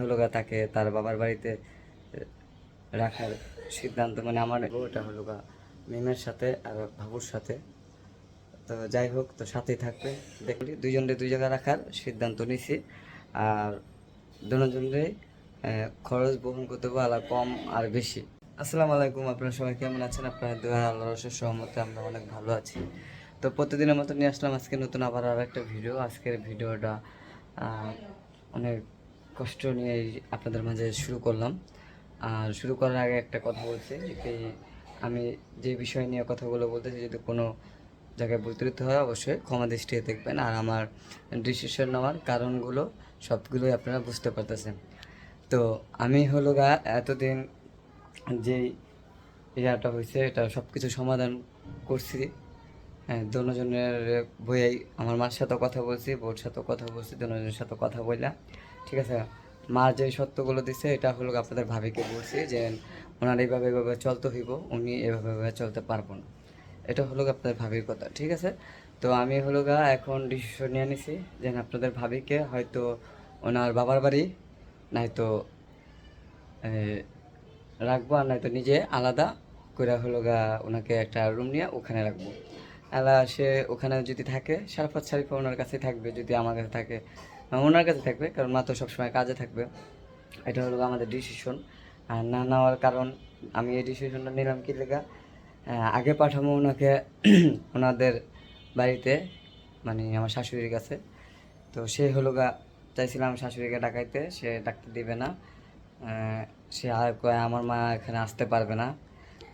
হলো গা তাকে তার বাবার বাড়িতে রাখার সিদ্ধান্ত। মানে আমার ওটা হলো গা মিমের সাথে আর বাবুর সাথে। তো যাই হোক, তো সাথেই থাকবে। দেখলি দুইজনরে দুই জায়গায় রাখার সিদ্ধান্ত নিছি। আর দুজনরে খরচ বহন করতে হবে আলাদা কম আর বেশি। আসসালামু আলাইকুম, আপনারা সবাই কেমন আছেন? আপনারা দোয়া আল্লাহ রসের সহমতে আমরা অনেক ভালো আছি। তো প্রতিদিনের মতো নিয়ে আসলাম আজকে নতুন আবার আর একটা ভিডিও আজকের ভিডিওটা অনেক কষ্ট নিয়ে আপনাদের মাঝে শুরু করলাম। আর শুরু করার আগে একটা কথা বলছি, যে আমি যে বিষয় নিয়ে কথাগুলো বলতেছি, যদি কোনো জায়গায় বিতরিত হয়, অবশ্যই ক্ষমা দৃষ্টিতে দেখবেন। আর আমার ডিসিশন নেওয়ার কারণগুলো সবগুলোই আপনারা বুঝতে পারতেছেন। তো আমি হলো গা, এতদিন যেই ইয়াটা হয়েছে, এটা সব কিছু সমাধান করছি। হ্যাঁ দোনোজনের বইয়েই আমার মার সাথেও কথা বলছি বোর সাথেও কথা বলছি, দোনোজনের সাথে কথা বললাম। ঠিক আছে, মার যে সত্যগুলো দিছে, এটা হলো আপনাদের ভাবিকে বলছি যে ওনার এইভাবে এইভাবে চলতে হইব, উনি এভাবে এভাবে চলতে পারব না। এটা হলো আপনাদের ভাবির কথা, ঠিক আছে? তো আমি হলো গা এখন ডিসিশন নিয়ে নিছি যে আপনাদের ভাবিকে হয়তো ওনার বাবার বাড়ি নয়তো রাখব আর নয়তো নিজে আলাদা করে হলো গা ওনাকে একটা রুম নিয়ে ওখানে রাখব। আলা সে ওখানে যদি থাকে, সারফাত শারিফা ওনার কাছে থাকবে, যদি আমার কাছে থাকে। ওনার কাছে থাকবে, কারণ মা তো সবসময় কাজে থাকবে। এটা হলো আমাদের ডিসিশন আর না নেওয়ার কারণ, আমি এই ডিসিশনটা নিলাম কি লেখা আগে পাঠাবো ওনাকে ওনাদের বাড়িতে মানে আমার শাশুড়ির কাছে। তো সে হলো গা, চাইছিলাম শাশুড়িকে ডাকাইতে, সে ডাকতে দিবে না। সে আর কয়, আমার মা এখানে আসতে পারবে না।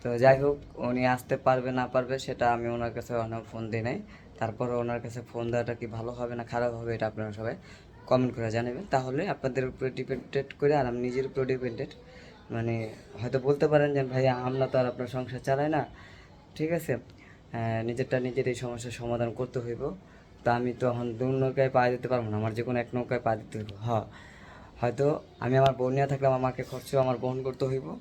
তো যাই হোক, উনি আসতে পারবে, না পারবে, সেটা আমি ওনার কাছে অনেক ফোন দিই নাই। তারপরে ওনার কাছে ফোন দেওয়াটা কি ভালো হবে না খারাপ হবে, এটা আপনারা সবাই কমেন্ট করে জানাবেন। তাহলে আপনাদের উপরে ডিপেন্ডেড করে আর আমি নিজের উপরে ডিপেন্ডেড মানে হয়তো বলতে পারেন যে ভাই আমরা তো আর আপনার সংসার চালাই না। ঠিক আছে? নিজেরটা নিজের এই সমস্যার সমাধান করতে হইব। তা আমি তো এখন দু নৌকায় পা দিতে পারব না, আমার যে কোনো এক নৌকায় পা দিতে হইব। হ। হয়তো আমি আমার বোন নিয়ে থাকলে আমার মাকে খরচ আমার বহন করতে হইব।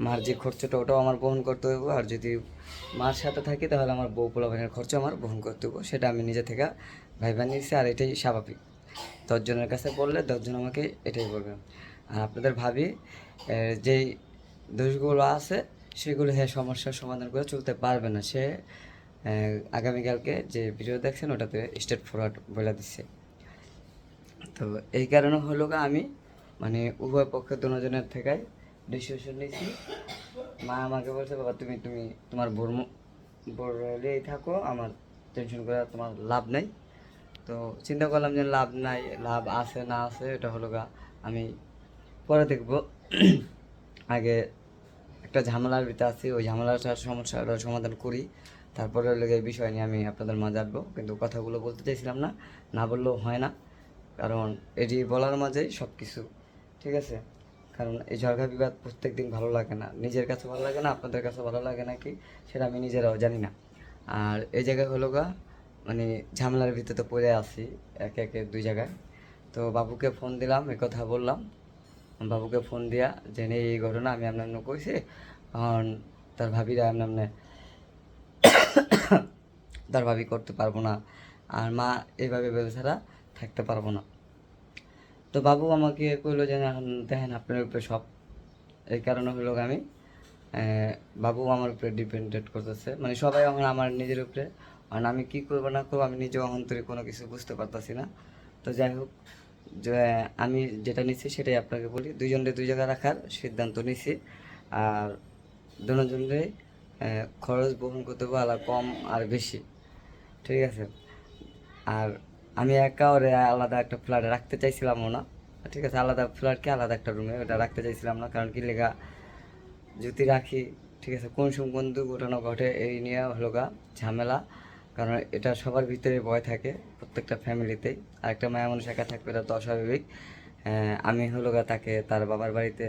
মার যে খরচটা, ওটাও আমার বহন করতে হইব। আর যদি মার সাথে থাকি, তাহলে আমার বউ পোলাপানের খরচ আমার বহন করতে হইব। সেটা আমি নিজে থেকে ভাই বানিয়েছি আর এটাই স্বাভাবিক। দশজনের কাছে বললে দশজন আমাকে এটাই বলবে। আর আপনাদের ভাবি যেই দোষগুলো আছে, সেগুলো হ্যাঁ সমস্যার সমাধান করে চলতে পারবে না। সে আগামীকালকে যে ভিডিও দেখছেন, ওটাতে স্টেট ফরওয়ার্ড বলে দিচ্ছে তো এই কারণে হলো আমি মানে উভয় পক্ষে দুজনের থেকে ডিসিশন নিয়েছি। মা আমাকে বলছে, বাবা, তুমি তুমি তোমার বোর বোর থাকো, আমার টেনশন করে তোমার লাভ নাই। তো চিন্তা করলাম যে লাভ নাই, লাভ আছে না আছে, এটা হলো গা, আমি পরে দেখব। আগে একটা ঝামেলার ভিতরে আছি, ওই ঝামেলাটার সমস্যাটা সমাধান করি। তারপরে লেগে এই বিষয় নিয়ে আমি আপনাদের মাঝে আসব, কিন্তু কথাগুলো বলতে চাইছিলাম না না বললেও হয় না, কারণ এটি বলার মাঝেই সব কিছু ঠিক আছে? কারণ এই ঝগড়া বিবাদ প্রত্যেক দিন ভালো লাগে না, নিজের কাছে ভালো লাগে না, আপনাদের কাছে ভালো লাগে না কি সেটা আমি নিজেরাও জানি না। আর এই জায়গায় হলো গা মানে ঝামেলার ভিতরে তো পড়ে আছি, একে একে দুই জায়গায়। তো বাবুকে ফোন দিলাম, এ কথা বললাম। বাবুকে ফোন দিয়া যে এই ঘটনা আমি আপনার কইছি। এখন তার ভাবিরা আপনার তার ভাবি করতে পারব না। আর মা এইভাবে ভেবে ছাড়া থাকতে পারব না। তো বাবু আমাকে কইলো যে দেখেন আপনার উপরে সব এই কারণে হলো আমি বাবু আমার উপরে ডিপেন্ডেড করতেছে। মানে সবাই এখন আমার নিজের উপরে আর আমি কি করব, না করব, আমি নিজে অন্তরে কোনো কিছু বুঝতে পারতাছি না। তো যাই হোক, যে আমি যেটা নিচ্ছি সেটাই আপনাকে বলি। দুইজনরে দুই জায়গায় রাখার সিদ্ধান্ত নিছি। আর দুজনরে খরচ বহন করতে হবে আলাদা কম আর বেশি। ঠিক আছে? আর আমি একা ওরে আলাদা একটা ফ্ল্যাটে রাখতে চাইছিলামও না। ঠিক আছে? আলাদা ফ্ল্যাটকে আলাদা একটা রুমে? ওটা রাখতে চাইছিলাম না। কারণ কি লেগা, যদি রাখি, ঠিক আছে? কোন সময় কোন দুর্ঘটনা ঘটে, এই নিয়ে হলো গা ঝামেলা। কারণ এটা সবার ভিতরে ভয় থাকে, প্রত্যেকটা ফ্যামিলিতেই। আর একটা মায়া মানুষ একা থাকবে, এটা তো অস্বাভাবিক। আমি হলো তাকে তার বাবার বাড়িতে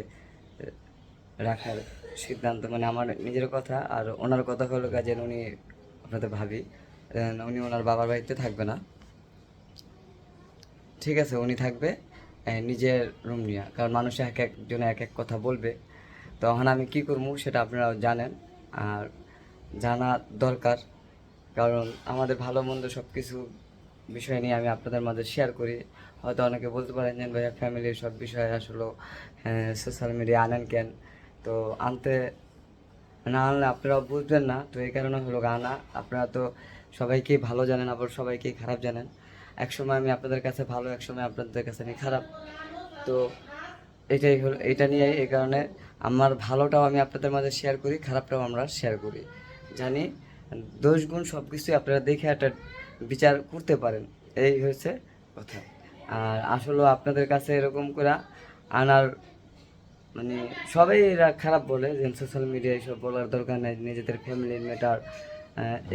রাখার সিদ্ধান্ত মানে আমার নিজের কথা আর ওনার কথা হলো গা যেন উনি আপনাদের ভাবি উনি ওনার বাবার বাড়িতে থাকবে না। ঠিক আছে, উনি থাকবে নিজের রুম নিয়ে। কারণ মানুষ এক একজনে এক এক কথা বলবে। তখন আমি কি করব সেটা আপনারা জানেন। আর জানা দরকার। কারণ আমাদের ভালো মন্দ সব কিছু বিষয় নিয়ে আমি আপনাদের মাঝে শেয়ার করি। হয়তো অনেকে বলতে পারেন যে, ভাইয়া ফ্যামিলির সব বিষয়ে আসলে সোশ্যাল মিডিয়া আনেন কেন? তো আনতে না আনলে আপনারা বুঝবেন না। তো এই কারণে হলো আনা। আপনারা তো সবাইকেই ভালো জানেন, আবার সবাইকেই খারাপ জানেন। একসময় আমি আপনাদের কাছে ভালো, একসময় আপনাদের কাছে আমি খারাপ। তো এটাই হলো, এটা নিয়ে এই কারণে আমার ভালোটাও আমি আপনাদের মাঝে শেয়ার করি, খারাপটাও আমরা শেয়ার করি। জানি দোষ গুণ সব কিছুই আপনারা দেখে একটা বিচার করতে পারেন। এই হয়েছে কথা। আর আসলে আপনাদের কাছে এরকম করে আনার মানে সবাই এরা খারাপ বলে যে সোশ্যাল মিডিয়া এসব বলার দরকার নেই, নিজেদের ফ্যামিলির ম্যাটার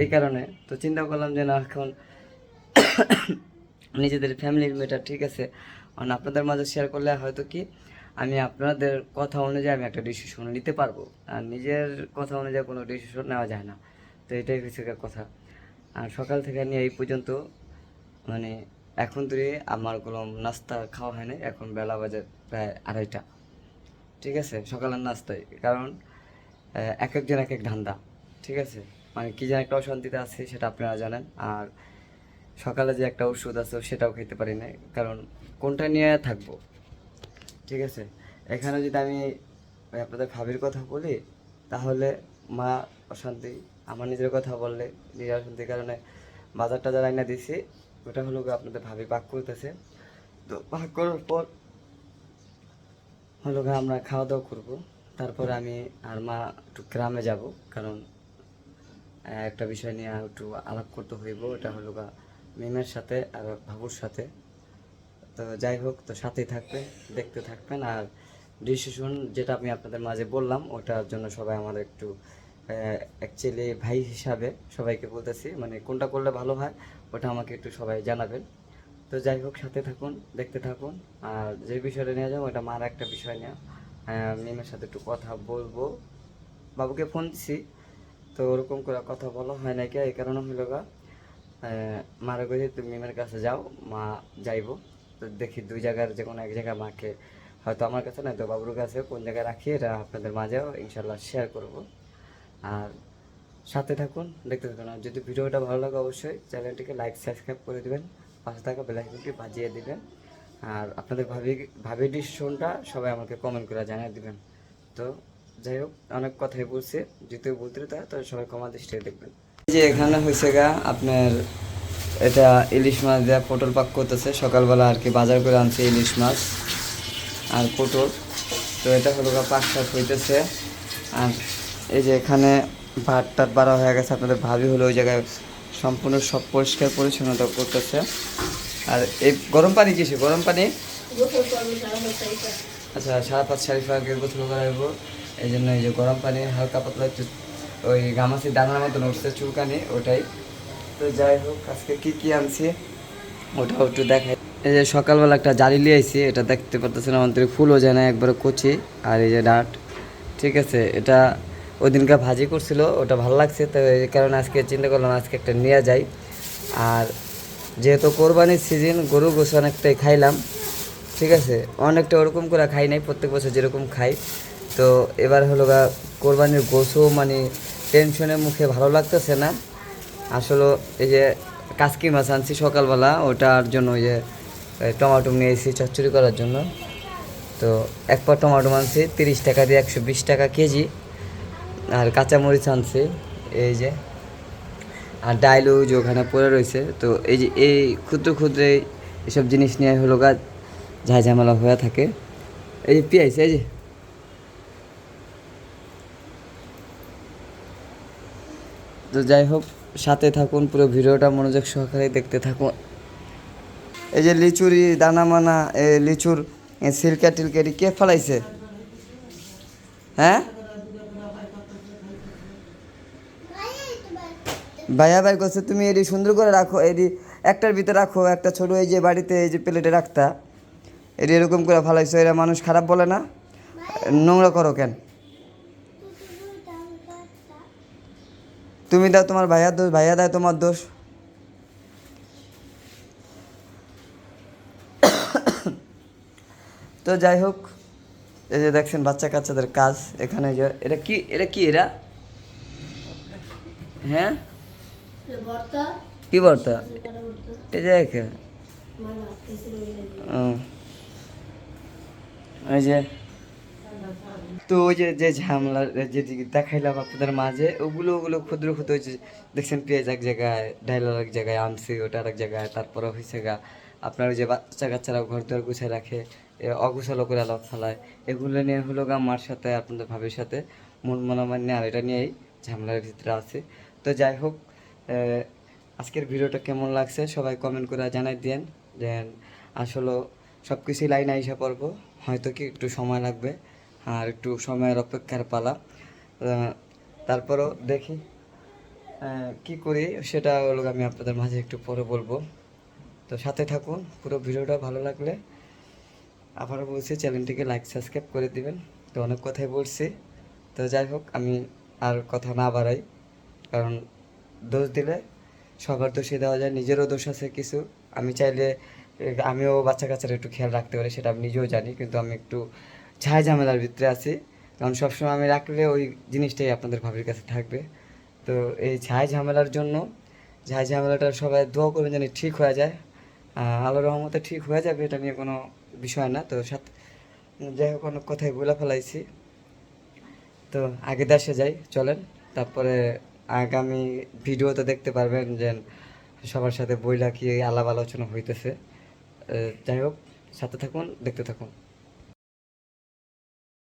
এই কারণে। তো চিন্তা করলাম যে না, এখন নিজেদের ফ্যামিলির ম্যাটার ঠিক আছে। কারণ আপনাদের মাঝে শেয়ার করলে হয়তো কি আমি আপনাদের কথা অনুযায়ী আমি একটা ডিসিশন নিতে পারব। আর নিজের কথা অনুযায়ী কোনো ডিসিশন নেওয়া যায় না। তো এটাই গিয়ে কথা। আর সকাল থেকে নিয়ে এই পর্যন্ত মানে এখন ধরে আমার কোনো নাস্তা খাওয়া হয়নি, এখন বেলা বাজে প্রায় আড়াইটা। ঠিক আছে? সকালের নাস্তায়। কারণ এক একজন এক এক ধান্দা। ঠিক আছে? মানে কী যেন একটা অশান্তিতে আছে সেটা আপনারা জানেন। আর সকালে যে একটা ওষুধ আছে সেটাও খেতে পারি না কারণ কোনটা নিয়ে থাকব? ঠিক আছে? এখানে যদি আমি আপনাদের ভাবির কথা বলি, তাহলে মা অশান্তি আমার নিজের কথা বললে নিজের অশান্তির কারণে বাজার টাজার আইনা দিছি, ওটা হলো আপনাদের ভাবি পাক করতেছে। তো পাক করার পর হলো আমরা খাওয়া দাওয়া করব। তারপরে আমি আর মা একটু গ্রামে যাব, কারণ একটা বিষয় নিয়ে একটু আলাপ করতে হইব। এটা হলো গা মিমের সাথে আর ভাবুর সাথে। তো যাই হোক, তো সাথেই থাকবেন, দেখতে থাকবেন। আর ডিসিশন যেটা আমি আপনাদের মাঝে বললাম, ওটার জন্য সবাই আমার একটু অ্যাকচুয়ালি ভাই হিসাবে সবাইকে বলতেছি মানে কোনটা করলে ভালো হয়, ওটা আমাকে একটু সবাই জানাবেন। তো যাই হোক, সাথে থাকুন, দেখতে থাকুন, আর যে বিষয়টা নিয়ে যাব ওটা মার একটা বিষয় নিয়ে মিমের সাথে একটু কথা বলব। বাবুকে ফোন দিছি, তো ওরকম করে কথা বলা হয় নাকি এই কারণে হইল গা মারা কইছে, তুমি মিমের কাছে যাও, মা যাইবো। তো দেখি দুই জায়গার যে কোনো এক জায়গায় মাকে, হয়তো আমার কাছে না তো বাবুর কাছে কোন জায়গায় রাখি, এটা আপনাদের মাঝেও ইনশাল্লাহ শেয়ার করব। আর সাথে থাকুন, দেখতে থাকুন। আর যদি ভিডিওটা ভালো লাগে অবশ্যই চ্যানেলটিকে লাইক, সাবস্ক্রাইব করে দিবেন। পাশে থাকা বেলাইকনটি বাজিয়ে দেবেন। আর আপনাদের ভাবি ভাবি ডিসিশনটা সবাই আমাকে কমেন্ট করে জানিয়ে দেবেন। তো যাই হোক, অনেক কথাই বলছে। যদি বলতে তাই তো সবাই কমা দৃষ্টিতে দেখবেন। এই যে এখানে হয়েছে গা, আপনার এটা ইলিশ মাছ দেওয়া পটল পাক করতেছে। সকালবেলা আর কি বাজার করে আনছে ইলিশ মাছ আর পটল। তো এটা হলো পাক শাক হইতেছে। আর এই যে এখানে ভাত টাত বাড়া হয়ে গেছে, আপনাদের ভাবি হলো ওই জায়গায় সম্পূর্ণ সব পরিষ্কার পরিচ্ছন্নতা করতেছে। আর এই গরম পানি কিসে? গরম পানি? আচ্ছা সাড়ে পাঁচ সাড়ে আগে গোসল করাইবো। এই জন্য এই যে গরম পানি, হালকা পাতলা একটু ওই গামাছি দানার মতন উঠছে চুলকানি, ওটাই। তো যাই হোক, আজকে কি কি আনছি, ওটাও একটু দেখাই। এই যে সকালবেলা একটা জালি লিয়ে আইছি, এটা দেখতে পারতেছেন আমাদের ফুলও যায় না, একবারে কচি। আর এই যে ডাট, ঠিক আছে, এটা ওই দিনকে ভাজি করছিল, ওটা ভালো লাগছে, তো এই কারণে আজকে চিন্তা করলাম আজকে একটা নিয়ে যাই। আর যেহেতু কোরবানির সিজন গরু গোছ অনেকটাই খাইলাম, ঠিক আছে? অনেকটা ওরকম করে খাই নাই, প্রত্যেক বছর যেরকম খাই। তো এবার হলো গা, কোরবানির গোছও মানে টেনশনের মুখে ভালো লাগতেছে না। আসলে এই যে কাসকি মাছ আনছি সকালবেলা, ওটার জন্য ওই যে টমাটো নিয়ে এসেছি চচ্চড়ি করার জন্য। তো এক পা টমাটো আনছি, তিরিশ টাকা দিয়ে একশো বিশ টাকা কেজি। আর কাঁচামরিচ আনছে, এই যে। আর ডাইলও যে ওখানে পড়ে রয়েছে, তো এই যে এই ক্ষুদ্র ক্ষুদ্র এসব জিনিস নিয়ে হলো গা ঝাঁ ঝামেলা হয়ে থাকে। এই যে পেঁয়াজ, এই যে। তো যাই হোক, সাথে থাকুন, পুরো ভিডিওটা মনোযোগ সহকারে দেখতে থাকুন। এই যে লিচুরি দানা মানা লিচুর সিল্কা সিলকা টিলকারি কে ফেলাইছে? হ্যাঁ? ভাইয়া ভাই করছে তুমি এটি সুন্দর করে রাখো এটি একটার ভিতরে রাখো, একটা ছোট এই যে বাড়িতে এই যে প্লেটে রাখতা। এটি এরকম করে ফেলাইছো, এরা মানুষ খারাপ বলে না। নোংরা করো কেন? তুমি দাও তোমার ভাইয়ার দোষ, ভাইয়া দেয় তোমার দোষ। তো যাই হোক, এই যে দেখছেন বাচ্চা কাচ্চাদের কাজ, এখানে যে, এটা কি এটা কি এরা? হ্যাঁ? কি বর্তা এই যে ওই যে। তো ওই যে যে ঝামেলা যে দেখাইলাম আপনাদের মাঝে ওগুলো ওগুলো ক্ষুদ্র ক্ষুদ্র যে দেখছেন পেঁয়াজ এক জায়গায় ডাইল এক জায়গায় আমসি ওটা এক জায়গায় তারপরে হয়েছে গা আপনার ওই যে বাচ্চা কাচ্চারা ঘর দুয়ার গুছিয়ে রাখে এ অগুছালো করে আলাপ ফেলায়। এগুলো নিয়ে হলো গা মার সাথে আপনাদের ভাবির সাথে মন মনোমান্য আর এটা নিয়েই ঝামেলার ভিতরে আছে। তো যাই হোক আজকের ভিডিওটা কেমন লাগছে সবাই কমেন্ট করে জানাই দিয়েন। যে আসলে সব কিছুই লাইন আইসা পড়ব। হয়তো কি একটু সময় লাগবে আর একটু সময়ের অপেক্ষার পালা। তারপরও দেখি কি করি সেটা হলো আমি আপনাদের মাঝে একটু পরে বলব। তো সাথে থাকুন, পুরো ভিডিওটা ভালো লাগলে আবারও বলছি, চ্যানেলটিকে লাইক সাবস্ক্রাইব করে দিবেন। তো অনেক কথাই বলছি। তো যাই হোক, আমি আর কথা না বাড়াই, কারণ দোষ দিলে, সবার দোষই দেওয়া যায়, নিজেরও দোষ আছে কিছু। আমি চাইলে, আমিও বাচ্চা কাচ্চার একটু খেয়াল রাখতে পারি, সেটা আমি নিজেও জানি, কিন্তু আমি একটু ঝাই ঝামেলার ভিতরে আছি। কারণ সবসময় আমি রাখলে ওই জিনিসটাই আপনাদের ভাবির কাছে থাকবে। তো এই ঝাই ঝামেলার জন্য ঝাই ঝামেলাটা সবাই দোয়া করবেন যেন ঠিক হয়ে যায়। আল্লাহর রহমতে ঠিক হয়ে যাবে, এটা নিয়ে কোনো বিষয় না। তো সাথে যাই হোক, অনেক কথাই বলে ফেলাইছি। তো আগে দেশে যাই, চলেন। তারপরে আগামী ভিডিওতে দেখতে পারবেন যে সবার সাথে বইলা কি আলাপ আলোচনা হইতেছে। যাই হোক, সাথে থাকুন, দেখতে থাকুন।